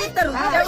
ఈడికి